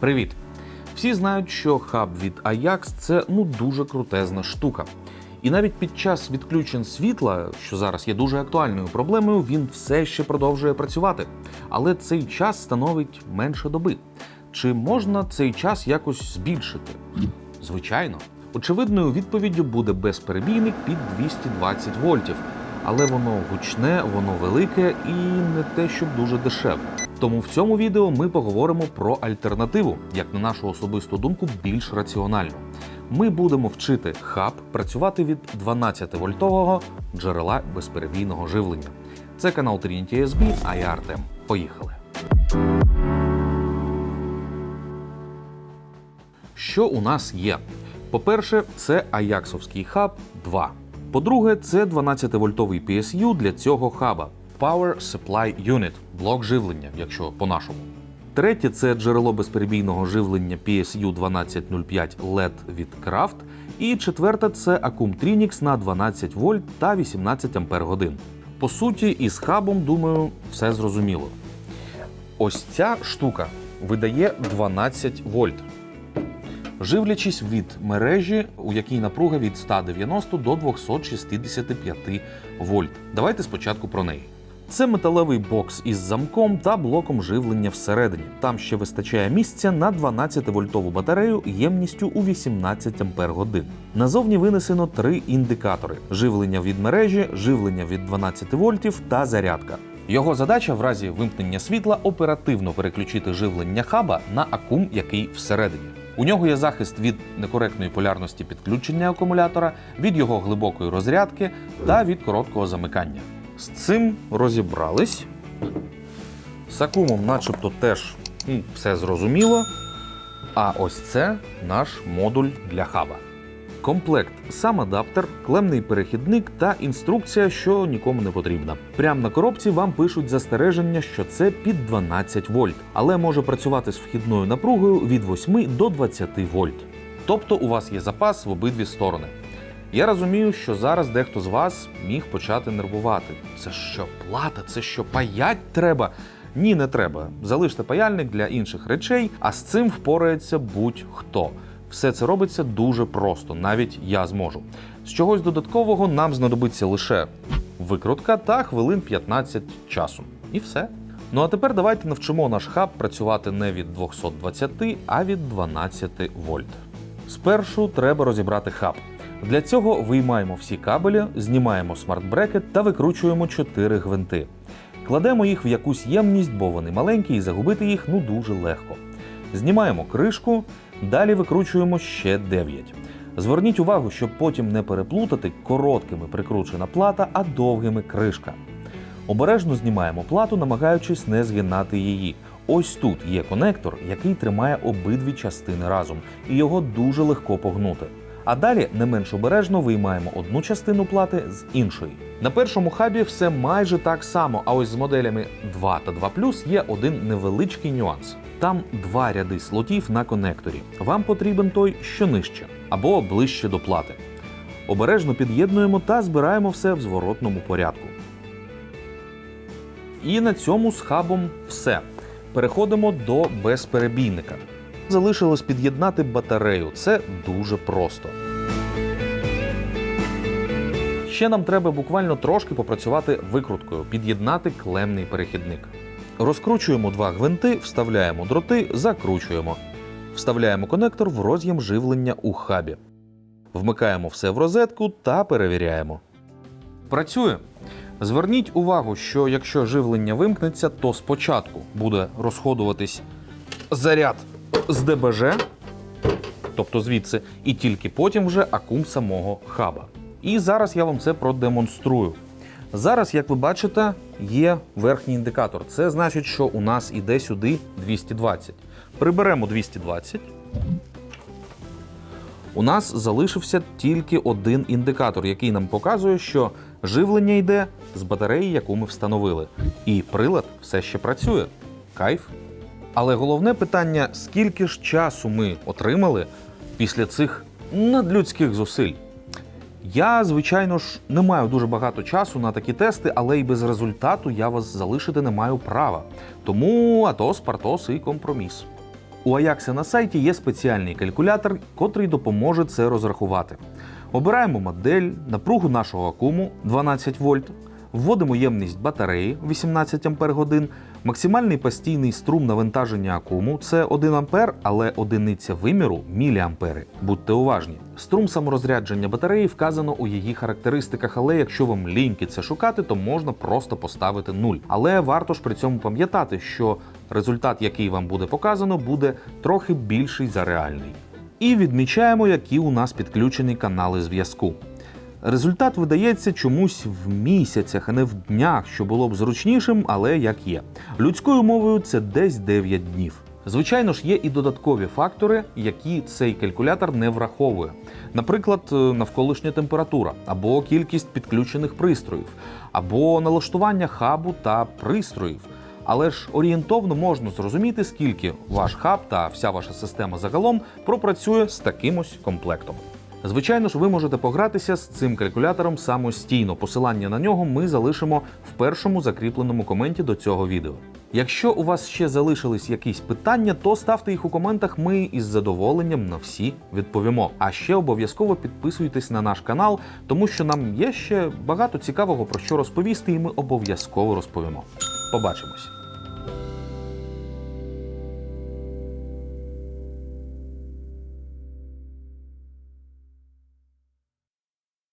Привіт! Всі знають, що хаб від Ajax – це ну дуже крутезна штука. І навіть під час відключень світла, що зараз є дуже актуальною проблемою, він все ще продовжує працювати. Але цей час становить менше доби. Чи можна цей час якось збільшити? Звичайно. Очевидною відповіддю буде безперебійник під 220 вольтів, але воно гучне, воно велике і не те, щоб дуже дешеве. Тому в цьому відео ми поговоримо про альтернативу, як на нашу особисту думку, більш раціонально. Ми будемо вчити хаб працювати від 12-вольтового джерела безперебійного живлення. Це канал Trinity SB, а я Артем. Поїхали. Що у нас є? По-перше, це Аяксовський хаб 2. По-друге, це 12-вольтовий PSU для цього хаба Power Supply Unit блок живлення, якщо по-нашому. Третє це джерело безперебійного живлення PSU 1205 LED від Craft. І четверте це акум Trinix на 12 вольт та 18 ампер. По суті, із хабом, думаю, все зрозуміло. Ось ця штука видає 12 вольт живлячись від мережі, у якій напруга від 190 до 265 вольт. Давайте спочатку про неї. Це металевий бокс із замком та блоком живлення всередині. Там ще вистачає місця на 12-вольтову батарею ємністю у 18 ампер годин. Назовні винесено три індикатори: живлення від мережі, живлення від 12 вольтів та зарядка. Його задача в разі вимкнення світла оперативно переключити живлення хаба на акум, який всередині. У нього є захист від некоректної полярності підключення акумулятора, від його глибокої розрядки та від короткого замикання. З цим розібрались. З акумом, начебто, теж м, все зрозуміло. А ось це наш модуль для хаба. Комплект, сам адаптер, клемний перехідник та інструкція, що нікому не потрібна. Прямо на коробці вам пишуть застереження, що це під 12 вольт, але може працювати з вхідною напругою від 8 до 20 вольт. Тобто у вас є запас в обидві сторони. Я розумію, що зараз дехто з вас міг почати нервувати. Це що, плата, це що, паять треба? Ні, не треба. Залиште паяльник для інших речей, а з цим впорається будь-хто. Все це робиться дуже просто, навіть я зможу. З чогось додаткового нам знадобиться лише викрутка та хвилин 15 часу. І все. Ну а тепер давайте навчимо наш хаб працювати не від 220, а від 12 вольт. Спершу треба розібрати хаб. Для цього виймаємо всі кабелі, знімаємо смарт-брекет та викручуємо 4 гвинти. Кладемо їх в якусь ємність, бо вони маленькі, і загубити їх ну дуже легко. Знімаємо кришку, далі викручуємо ще 9. Зверніть увагу, щоб потім не переплутати короткими прикручена плата, а довгими кришка. Обережно знімаємо плату, намагаючись не згинати її. Ось тут є конектор, який тримає обидві частини разом, і його дуже легко погнути. А далі не менш обережно виймаємо одну частину плати з іншої. На першому хабі все майже так само, а ось з моделями 2 та 2 є один невеличкий нюанс. Там два ряди слотів на конекторі. Вам потрібен той, що нижче, або ближче до плати. Обережно під'єднуємо та збираємо все в зворотному порядку. І на цьому з хабом все. Переходимо до безперебійника. Залишилось під'єднати батарею. Це дуже просто. Ще нам треба буквально трошки попрацювати викруткою, під'єднати клемний перехідник. Розкручуємо два гвинти, вставляємо дроти, закручуємо. Вставляємо конектор в роз'єм живлення у хабі. Вмикаємо все в розетку та перевіряємо. Працює. Зверніть увагу, що якщо живлення вимкнеться, то спочатку буде розходуватись заряд з ДБЖ, тобто звідси, і тільки потім вже акум самого хаба. І зараз я вам це продемонструю. Зараз, як ви бачите, є верхній індикатор. Це значить, що у нас іде сюди 220. Приберемо 220. У нас залишився тільки один індикатор, який нам показує, що живлення йде з батареї, яку ми встановили. І прилад все ще працює. Кайф. Але головне питання: скільки ж часу ми отримали після цих надлюдських зусиль? Я, звичайно ж, не маю дуже багато часу на такі тести, але й без результату я вас залишити не маю права. Тому Атос, Партос і компроміс. У Ajax на сайті є спеціальний калькулятор, котрий допоможе це розрахувати. Обираємо модель, напругу нашого акуму 12 вольт, вводимо ємність батареї 18 Ах, максимальний постійний струм навантаження акуму це 1 А, але одиниця виміру міліампери. Будьте уважні. Струм саморозрядження батареї вказано у її характеристиках, але якщо вам ліньки це шукати, то можна просто поставити 0. Але варто ж при цьому пам'ятати, що результат, який вам буде показано, буде трохи більший за реальний. І відмічаємо, які у нас підключені канали зв'язку. Результат видається чомусь в місяцях, а не в днях, що було б зручнішим, але як є. Людською мовою це десь 9 днів. Звичайно ж, є і додаткові фактори, які цей калькулятор не враховує. Наприклад, е, навколишня температура, або кількість підключених пристроїв, або налаштування хабу та пристроїв. Але ж орієнтовно можна зрозуміти, скільки ваш хаб та вся ваша система загалом пропрацює з таким ось комплектом. Звичайно ж, ви можете погратися з цим калькулятором самостійно. Посилання на нього ми залишимо в першому закріпленому коменті до цього відео. Якщо у вас ще залишились якісь питання, то ставте їх у коментах. Ми із задоволенням на всі відповімо. А ще обов'язково підписуйтесь на наш канал, тому що нам є ще багато цікавого про що розповісти, і ми обов'язково розповімо. Побачимось!